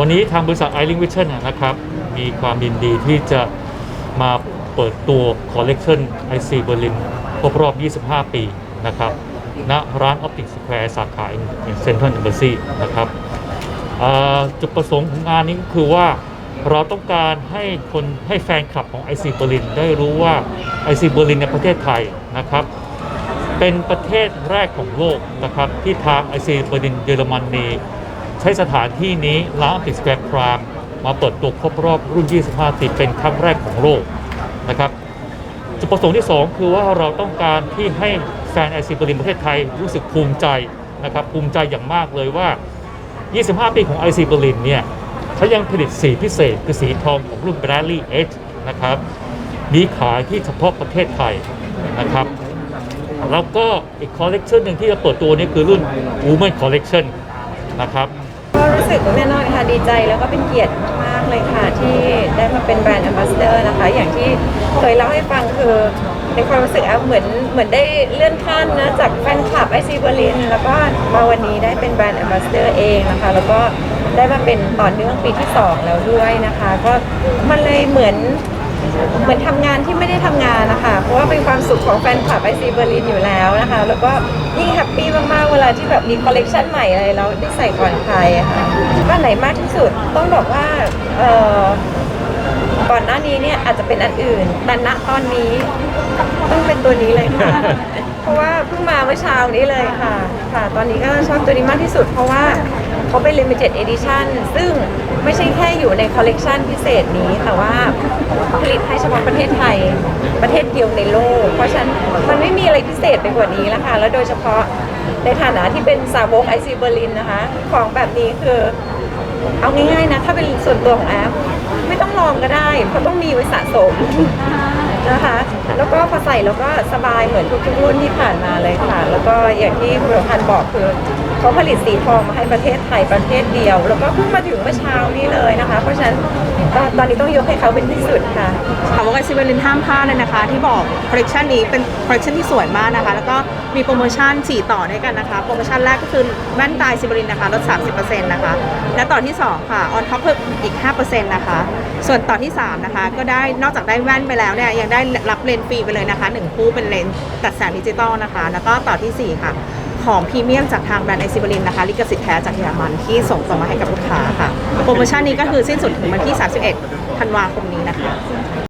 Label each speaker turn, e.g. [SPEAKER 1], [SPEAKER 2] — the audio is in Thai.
[SPEAKER 1] วันนี้ทางบริษัท i l i n k Vision นะครับ มีความยินดีที่จะมาเปิดตัวคอลเลกชัน IC Berlin ครบรอบ 25 ปีนะครับณร้าน Optic Square สาขาเซ็นทรัล Embassy นะครับจุดประสงค์ของงานนี้ก็คือว่าเราต้องการให้คนให้แฟนคลับของ IC Berlin ได้รู้ว่า IC Berlin ในประเทศไทยนะครับ เป็นประเทศแรกของโลกนะครับที่ทาง IC Berlin เยอรมนี ใช้สถานที่นี้ร้านติดสแควร์พรามมาเปิดตัวครบรอบรุ่น 25ปีเป็นครั้งแรกของโลกนะครับจุดประสงค์ที่ 2 คือว่าเราต้องการที่ให้แฟน IC Berlin ประเทศไทยรู้สึกภูมิใจนะครับภูมิใจอย่างมากเลยว่า 25 ปีของ IC Berlin เนี่ยเขายังผลิตสีพิเศษคือสีทองของรุ่น Bradley Edge นะครับมีขายที่เฉพาะประเทศไทยนะครับแล้วก็อีกคอลเลกชันหนึ่งที่จะเปิดตัวนี้คือรุ่น Women Collection นะครับ
[SPEAKER 2] สึกแน่นอนค่ะดีใจแล้วก็เป็นเกียรติมากเลยค่ะ ที่ได้มาเป็นแบรนด์ a m b a s s a d o r นะคะ อย่างที่เคยเล่าให้ฟังคือในความรู้สึกแอฟเหมือนเหมือนได้เลื่อนขั้นนะจากแฟนคลับไอซีเบอร์ลินแล้วก็มาวันนี้ได้เป็นแบรนด์ a m b a s s a d o r เองนะคะ แล้วก็ได้มาเป็นต่อเนื่องปีที่ 2 แล้วด้วยนะคะ ก็มันเลยเหมือน เหมือนทำงานที่ไม่ได้ทำงานนะคะ เพราะว่าเป็นความสุขของแฟนคลับไอซีเบอร์ลินอยู่แล้วนะคะ แล้วก็ยิ่งแฮปปี้มากๆ เวลาที่แบบมีคอลเลกชันใหม่อะไรแล้วได้ใส่ก่อนใครอะค่ะว่าไหนมากที่สุดต้องบอกว่าเอ่อก่อนหน้านี้เนี่ยอาจจะเป็นอันอื่น แต่ณตอนนี้ต้องเป็นตัวนี้เลยค่ะ เพราะว่าเพิ่งมาเมื่อเช้านี้เลยค่ะ ค่ะ ตอนนี้ก็ชอบตัวนี้มากที่สุด เพราะว่า เขาเป็น limited edition ซึ่งไม่ใช่แค่อยู่ในคอลเลกชันพิเศษนี้ แต่ว่าผลิตให้เฉพาะประเทศไทย ประเทศเดียวในโลก เพราะฉะนั้นมันไม่มีอะไรพิเศษไปกว่านี้แล้วค่ะ แล้วโดยเฉพาะในฐานะที่เป็นสาวกไอซีเบอร์ลินนะคะ ของแบบนี้คือเอาง่ายๆนะ ถ้าเป็นส่วนตัวของแอฟไม่ต้องลองก็ได้ เพราะต้องมีไว้สะสมนะคะ แล้วก็พอใส่แล้วก็สบายเหมือนทุกๆรุ่นที่ผ่านมาเลยค่ะ แล้วก็อย่างที่คุณประพันธ์บอกคือ เขาผลิตสีทองมาให้ประเทศไทยประเทศเดียว แล้วก็เพิ่งมาถึงเมื่อเช้านี้เลยนะคะ เพราะฉะนั้นตอนนี้ต้องยกให้เขาเป็นที่สุดค่ะ
[SPEAKER 3] ค่ะวงการซิเบลินห้ามพลาดเลยนะคะ ที่บอกคอลเลคชันนี้เป็นคอลเลคชันที่สวยมากนะคะ แล้วก็มีโปรโมชั่น 4 ต่อด้วยกันนะคะ โปรโมชั่นแรกก็คือแว่นตายซิเบลินนะคะลด 30%นะคะ และต่อที่ 2 ค่ะออนท็อปเพิ่มอีก 5%นะคะ ส่วนต่อที่ 3 นะคะ ก็ได้นอกจากได้แว่นไปแล้วเนี่ยยังได้รับเลนส์ฟรีไปเลยนะคะ 1 คู่เป็นเลนส์ตัดแสงดิจิตอลนะคะ แล้วก็ต่อที่ 4 ค่ะ ของพรีเมียมจากทางแบรนด์ไอซิบลินนะคะลิขสิทธิ์แท้จากเยอรมันที่ส่งต่อมาให้กับลูกค้าค่ะ โปรโมชั่นนี้ก็คือสิ้นสุดถึงวันที่ 31 ธันวาคมนี้นะคะ